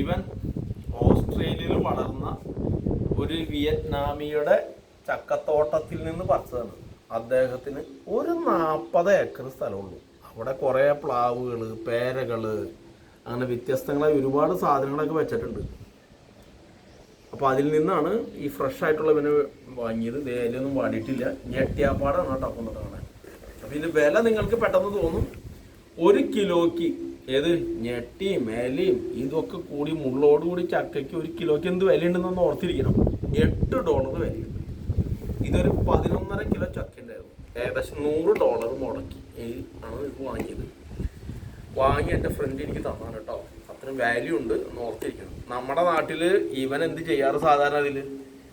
ഇവൻ ഓസ്ട്രേലിയയിൽ വളർന്ന ഒരു വിയറ്റ്നാമിയുടെ ചക്കത്തോട്ടത്തിൽ നിന്ന് പറിച്ചതാണ്. അദ്ദേഹത്തിന് ഒരു നാൽപ്പത് ഏക്കർ സ്ഥലമുള്ളൂ. അവിടെ കുറേ പ്ലാവുകൾ പേരകൾ അങ്ങനെ വ്യത്യസ്തങ്ങളായ ഒരുപാട് സാധനങ്ങളൊക്കെ വെച്ചിട്ടുണ്ട്. അപ്പോൾ അതിൽ നിന്നാണ് ഈ ഫ്രഷ് ആയിട്ടുള്ള പിന്നെ വാങ്ങിയത്. ഇതിലൊന്നും വാടിയിട്ടില്ല. ഞെട്ടിയാപ്പാടാണ് കേട്ടോ കാണാൻ. അപ്പോൾ ഇതിന്റെ വില നിങ്ങൾക്ക് പെട്ടെന്ന് തോന്നും. ഒരു കിലോയ്ക്ക് ഏത്? ഞെട്ടിയും മേലയും ഇതൊക്കെ കൂടി മുള്ളോട് കൂടി ചക്കയ്ക്ക് ഒരു കിലോയ്ക്ക് എന്ത് വിലയുണ്ടെന്നൊന്ന് ഓർത്തിരിക്കണം. എട്ട് ഡോളർ വിലയുണ്ട്. ഇതൊരു പതിനൊന്നര കിലോ ചക്ക ഉണ്ടായിരുന്നു. ഏകദേശം നൂറ് ഡോളർ മുടക്കി. ആണ് ഇത് വാങ്ങിയത്? വാങ്ങി എന്റെ ഫ്രണ്ട് എനിക്ക് തന്നാണ് കേട്ടോ അത്രയും വാല്യൂ ഉണ്ട് എന്ന് ഓർത്തിരിക്കണം. നമ്മുടെ നാട്ടിൽ ഇവൻ എന്ത് ചെയ്യാറ് സാധാരണ അതിൽ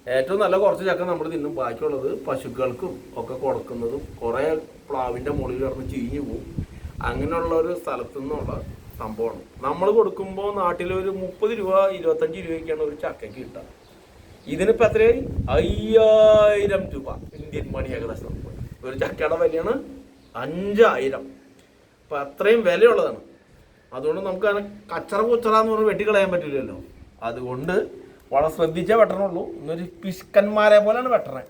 ഏറ്റവും നല്ല കുറച്ച് ചക്ക നമ്മൾ തിന്നും. ബാക്കിയുള്ളത് പശുക്കൾക്കും ഒക്കെ കൊടുക്കുന്നതും കുറേ പ്ലാവിന്റെ മുകളിൽ കിടന്ന് ചീഞ്ഞു പോകും അങ്ങനെയുള്ള ഒരു സ്ഥലത്തു നിന്നുള്ള സംഭവമാണ്. നമ്മൾ കൊടുക്കുമ്പോൾ നാട്ടിൽ ഒരു മുപ്പത് രൂപ ഇരുപത്തഞ്ച് രൂപയ്ക്കാണ് ഒരു ചക്കയ്ക്ക് കിട്ടുക. ഇതിനിപ്പോൾ എത്രയായി? അയ്യായിരം രൂപ ഇന്ത്യൻ മണി ഏകദേശം. ഒരു ചക്കയുടെ വിലയാണ് അഞ്ചായിരം. അപ്പം അത്രയും വിലയുള്ളതാണ്. അതുകൊണ്ട് നമുക്ക് അങ്ങനെ കച്ചറ കുച്ചറ എന്ന് പറഞ്ഞ് വെട്ടിക്കളയാൻ പറ്റില്ലല്ലോ. അതുകൊണ്ട് വളരെ ശ്രദ്ധിച്ചേ വെട്ടണുള്ളൂ. ഇന്നൊരു പിശുക്കന്മാരെ പോലെയാണ് വെട്ടണേ.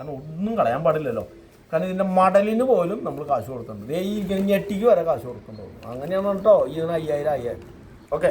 കാരണം ഒന്നും കളയാൻ പാടില്ലല്ലോ. കാരണം ഇതിന്റെ മടലിന് പോലും നമ്മൾ കാശ് ദേ ഈ ഞെട്ടിക്ക് വരെ കാശ് കൊടുക്കുന്നുള്ളൂ അങ്ങനെയാണ് കേട്ടോ ഈ അയ്യായിരം അയ്യായിരം. ഓക്കെ